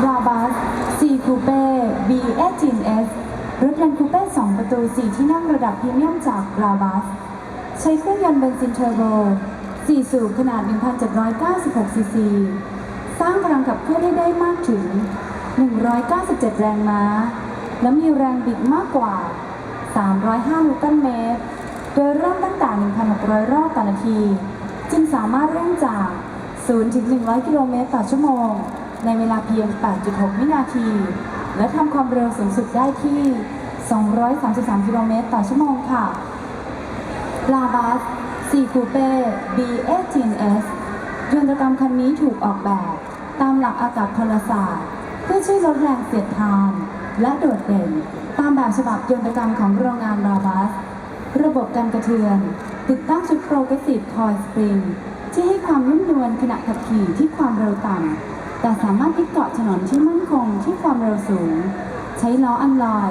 บราบัส4คูเป้ B18S รถยนต์คูเป้2ประตู 4 ที่นั่งระดับพรีเมียมจากบราบัส ใช้เครื่องยนต์เบนซินเทอร์โบ 4 สูบขนาด 1,796 ซีซี สร้างพลังขับเคลื่อนให้ได้มากถึง 197 แรงม้า และมีแรงบิดมากกว่า 305 นิวตันเมตร โดยเริ่มตั้งแต่ 1,600 รอบต่อนาที จึงสามารถเร่งจาก 0 ถึง 100 กิโลเมตรต่อชั่วโมง ในเวลาเพียง 8.6 วินาที และทำความเร็วสูงสุดได้ที่ 233 กิโลเมตรต่อชั่วโมงค่ะ ลาบัส4คูเป้ B18S ยนตกรรมคันนี้ถูกออกแบบ ตามหลักอากาศพลศาสตร์ เพื่อช่วยลดแรงเสียดทาน และโดดเด่น ตามแบบฉบับยนตกรรมของโรงงานลาบัส ระบบการกระเทือน ติดตั้งชุดโปรเกรสซีฟคอยสปริงที่ให้ความนุ่มนวลขณะขับขี่ที่ความเร็วต่ำ แต่สามารถยึดเกาะถนนที่มั่นคงที่ความเร็วสูง ใช้ล้ออันลอย